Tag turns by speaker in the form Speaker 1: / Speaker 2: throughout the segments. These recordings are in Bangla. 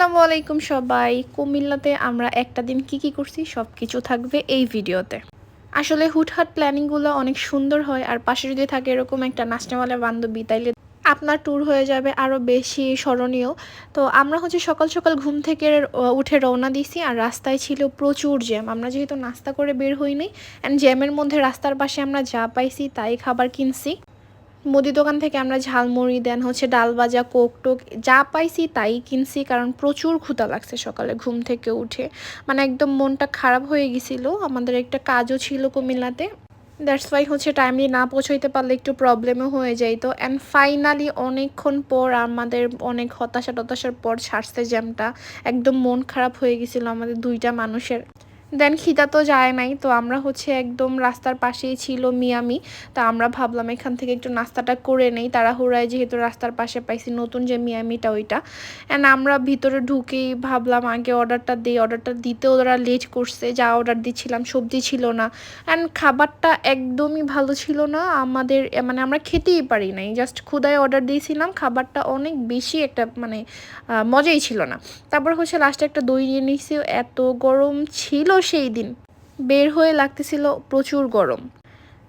Speaker 1: আলাইকুম সবাই। কুমিল্লাতে আমরা একটা দিন কি কি করছি সব কিছু থাকবে এই ভিডিওতে। আসলে হুটহাট প্ল্যানিংগুলো অনেক সুন্দর হয় আর পাশে যদি থাকে এরকম একটা নাচনেওয়ালা বান্ধবী, তাইলে আপনার ট্যুর হয়ে যাবে আরও বেশি স্মরণীয়। তো আমরা হচ্ছে সকাল সকাল ঘুম থেকে উঠে রওনা দিছি আর রাস্তায় ছিল প্রচুর জ্যাম। আমরা যেহেতু নাস্তা করে বের হইনি অ্যান্ড জ্যামের মধ্যে রাস্তার পাশে আমরা যা পাইছি তাই খাবার কিনছি। মুদি দোকান থেকে আমরা ঝালমুড়ি, দেন হচ্ছে ডাল ভাজা, কোক টোক যা পাইছি তাই কিনছি, কারণ প্রচুর ক্ষুধা লাগছে সকালে ঘুম থেকে উঠে। মানে একদম মনটা খারাপ হয়ে গেছিল, আমাদের একটা কাজও ছিল কুমিল্লাতে। দ্যাটস ওয়াই হচ্ছে টাইমলি না পৌঁছাইতে পারলে একটু প্রবলেমও হয়ে যাইতো অ্যান্ড ফাইনালি অনেকক্ষণ পর আমাদের অনেক হতাশা টতাশার পর ছাড়ছে জ্যামটা। একদম মন খারাপ হয়ে গেছিল আমাদের দুইটা মানুষের। দেন খিদা তো যায় নাই, তো আমরা হচ্ছে একদম রাস্তার পাশেই ছিল মিয়ামি। তা আমরা ভাবলাম এখান থেকে একটু নাস্তাটা করে নেই। তাড়াহুড়ায় যেহেতু রাস্তার পাশে পাইছি, নতুন যে মিয়ামিটা ওইটা। অ্যান্ড আমরা ভিতরে ঢুকেই ভাবলাম আগে অর্ডারটা দিই। অর্ডারটা দিতে ওরা লেট করছে, যা অর্ডার দিচ্ছিলাম সবজি ছিল না। অ্যান্ড খাবারটা একদমই ভালো ছিল না। আমাদের মানে আমরা খেতেই পারি নাই। জাস্ট ক্ষুদায় অর্ডার দিয়েছিলাম, খাবারটা অনেক বেশি একটা মানে মজাই ছিল না। তারপর হচ্ছে লাস্টে একটা দই নিয়ে নিয়েছি এত গরম ছিল সেই দিন। বের হয়ে লাগতেছিল প্রচুর গরম।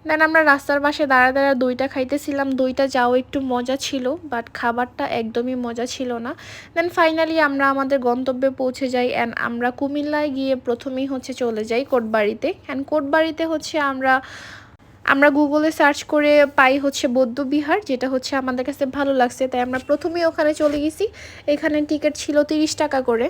Speaker 1: দেন আমরা রাস্তার পাশে দাঁড়া দাঁড়া দইটা খাইতেছিলাম। দইটা যাও একটু মজা ছিল বাট খাবারটা একদমই মজা ছিল না। দেন ফাইনালি আমরা আমাদের গন্তব্যে পৌঁছে যাই অ্যান্ড আমরা কুমিল্লায় গিয়ে প্রথমেই হচ্ছে চলে যাই কোটবাড়িতে। অ্যান্ড কোটবাড়িতে হচ্ছে আমরা আমরা গুগলে সার্চ করে পাই হচ্ছে বৌদ্ধবিহার যেটা হচ্ছে আমাদের কাছে ভালো লাগছে। তাই আমরা প্রথমেই ওখানে চলে গেছি। এখানে টিকিট ছিল তিরিশ টাকা করে।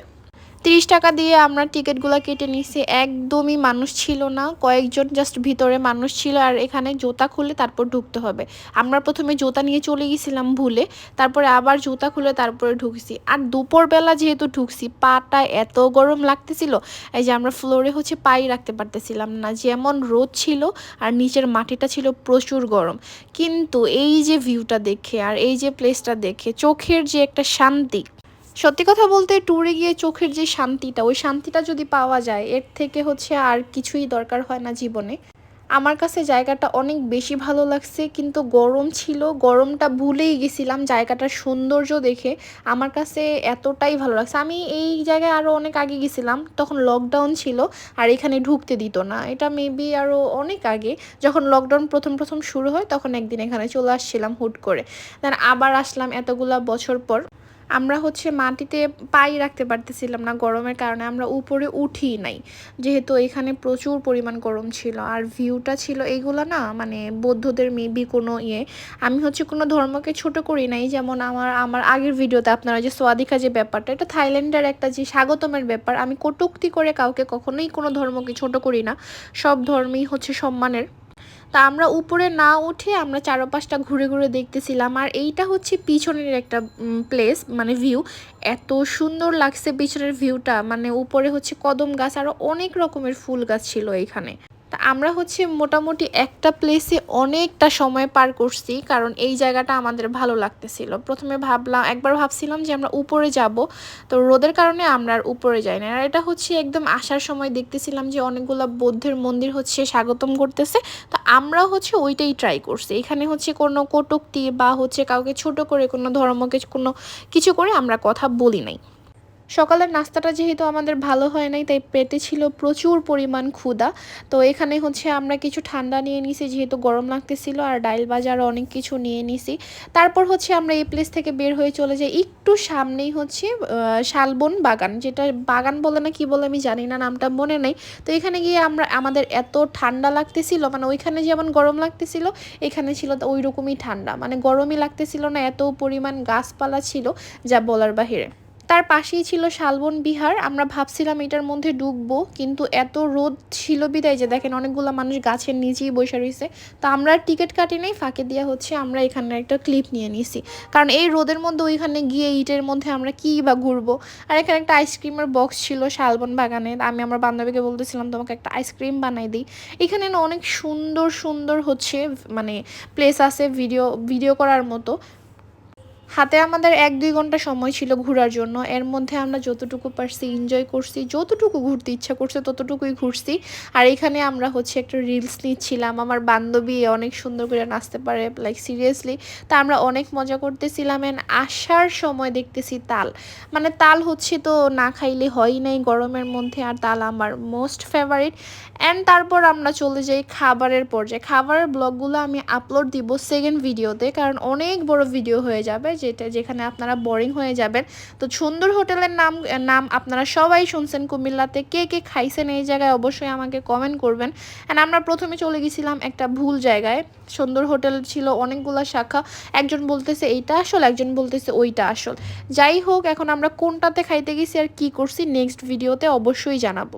Speaker 1: তিরিশ টাকা দিয়ে আমরা টিকিটগুলো কেটে নিছি। একদমই মানুষ ছিল না, কয়েকজন জাস্ট ভিতরে মানুষ ছিল আর এখানে জুতা খুলে তারপর ঢুকতে হবে। আমরা প্রথমে জুতা নিয়ে চলে গেছিলাম ভুলে, তারপরে আবার জুতা খুলে তারপরে ঢুকছি। আর দুপুরবেলা যেহেতু ঢুকছি, পাটা এত গরম লাগতেছিল, এই যে আমরা ফ্লোরে হচ্ছে পাই রাখতে পারতেছিলাম না। যেমন রোদ ছিল আর নিচের মাটিটা ছিল প্রচুর গরম। কিন্তু এই যে ভিউটা দেখে আর এই যে প্লেসটা দেখে, চোখের যে একটা শান্তি সত্যি কথা বলতে ট্যুরে গিয়ে চোখের যে শান্তিটা, ওই শান্তিটা যদি পাওয়া যায়, এর থেকে হচ্ছে আর কিছুই দরকার হয় না জীবনে। আমার কাছে জায়গাটা অনেক বেশি ভালো লাগছে, কিন্তু গরম ছিল, গরমটা ভুলেই গেছিলাম জায়গাটার সৌন্দর্য দেখে। আমার কাছে এতটাই ভালো লাগছে। আমি এই জায়গায় আরও অনেক আগে গেছিলাম, তখন লকডাউন ছিল, আর এখানে ঢুকতে দিত না। এটা মেবি আরও অনেক আগে, যখন লকডাউন প্রথম প্রথম শুরু হয়, তখন একদিন এখানে চলে আসছিলাম হুট করে। দেন আবার আসলাম এতগুলা বছর পর। আমরা হচ্ছে মাটিতে পাই রাখতে পারতেছিলাম না গরমের কারণে, আমরা উপরে উঠি নাই। যেহেতু এখানে প্রচুর পরিমাণ গরম ছিল আর ভিউটা ছিল এইগুলা না মানে বৌদ্ধদের মেবি কোনো ইয়ে। আমি হচ্ছে কোনো ধর্মকে ছোট করি নাই, যেমন আমার আমার আগের ভিডিওতে আপনারা যে সোয়াদিকা যে ব্যাপারটা, এটা থাইল্যান্ডের একটা যে স্বাগতমের ব্যাপার। আমি কটুক্তি করে কাউকে কখনোই কোনো ধর্মকে ছোট করি না। সব ধর্মই হচ্ছে সম্মানের। তা আমরা উপরে না উঠে আমরা চারপাশটা ঘুরে ঘুরে দেখতেছিলাম। আর এইটা হচ্ছে পিছনের একটা প্লেস মানে ভিউ এত সুন্দর লাগছে পিছনের ভিউটা মানে উপরে হচ্ছে কদম গাছ আরও অনেক রকমের ফুল গাছ ছিল এখানে। তা আমরা হচ্ছে মোটামুটি একটা প্লেসে অনেকটা সময় পার করছি, কারণ এই জায়গাটা আমাদের ভালো লাগতেছিল। প্রথমে ভাবলাম, একবার ভাবছিলাম যে আমরা উপরে যাব, তো রোদের কারণে আমরা আর উপরে যাই না আর এটা হচ্ছে একদম আসার সময় দেখতেছিলাম যে অনেকগুলো বৌদ্ধের মন্দির হচ্ছে স্বাগতম করতেছে, তো আমরা হচ্ছে ওইটাই ট্রাই করছি। এখানে হচ্ছে কোনো কটুক্তি বা হচ্ছে কাউকে ছোট করে কোনো ধর্মকে কোনো কিছু করে আমরা কথা বলি নাই। সকালের নাস্তাটা যেহেতু আমাদের ভালো হয় নাই, তাই পেটে ছিল প্রচুর পরিমাণ ক্ষুধা। তো এখানে হচ্ছে আমরা কিছু ঠান্ডা নিয়ে নিছি, যেহেতু গরম লাগতেছিল, আর ডাইল বাজার অনেক কিছু নিয়ে নিছি। তারপর হচ্ছে আমরা এই প্লেস থেকে বের হয়ে চলে যাই একটু সামনেই হচ্ছে শালবন বাগান, যেটা বাগান বলে না কি বলে আমি জানি না, নামটা মনে নেই। তো এখানে গিয়ে আমরা, আমাদের এত ঠান্ডা লাগতেছিল মানে ওইখানে যেমন গরম লাগতেছিল, এখানে ছিল ওই রকমই ঠান্ডা। মানে গরমই লাগতেছিল না, এত পরিমাণ গাছপালা ছিল, যা বলার বাহিরে। তার পাশেই ছিল শালবন বিহার। আমরা ভাবছিলাম এটার মধ্যে ডুববো, কিন্তু এত রোদ ছিল বিদায় যে, দেখেন অনেকগুলো মানুষ গাছের নিচেই বসে রয়েছে। তো আমরা টিকিট কাটি নাই, ফাঁকে দিয়ে হচ্ছে আমরা এখানে একটা ক্লিপ নিয়ে নিছি। কারণ এই রোদের মধ্যে ওইখানে গিয়ে ইটের মধ্যে আমরা কী বা ঘুরবো? আর এখানে একটা আইসক্রিমের বক্স ছিল শালবন বাগানে। আমি আমার বান্ধবীকে বলতেছিলাম, তোমাকে একটা আইসক্রিম বানাই দিই। এখানে না অনেক সুন্দর সুন্দর হচ্ছে মানে প্লেস আছে ভিডিও ভিডিও করার মতো। হাতে আমাদের এক দুই ঘণ্টা সময় ছিল ঘোরার জন্য। এর মধ্যে আমরা যতটুকু পারছি এনজয় করছি, যতটুকু ঘুরতে ইচ্ছা করছে ততটুকুই ঘুরছি। আর এখানে আমরা হচ্ছে একটা রিলস নিচ্ছিলাম। আমার বান্ধবী অনেক সুন্দর করে নাচতে পারে লাইক সিরিয়াসলি তা আমরা অনেক মজা করতেছিলাম এন্ড আসার সময় দেখতেছি তাল। মানে তাল হচ্ছে তো না খাইলে হয় নাই গরমের মধ্যে আর তাল আমার মোস্ট ফেভারিট অ্যান্ড তারপর আমরা চলে যাই খাবারের পর্যায়ে। খাবারের ব্লগগুলো আমি আপলোড দিব সেকেন্ড ভিডিওতে কারণ অনেক বড় ভিডিও হয়ে যাবে। যেটা যেখানে আপনারা বোরিং হয়ে যাবেন। তো সুন্দর হোটেলের নাম নাম আপনারা সবাই শুনছেন কুমিল্লাতে। কে কে খাইছেন এই জায়গায় অবশ্যই আমাকে কমেন্ট করবেন। অ্যান্ড আমরা প্রথমে চলে গেছিলাম একটা ভুল জায়গায়। সুন্দর হোটেল ছিল, অনেকগুলো শাখা। একজন বলতেছে এইটা আসল, একজন বলতেছে ওইটা আসল। যাই হোক, এখন আমরা কোনটাতে খাইতে গেছি আর কি করছি নেক্সট ভিডিওতে অবশ্যই জানাব।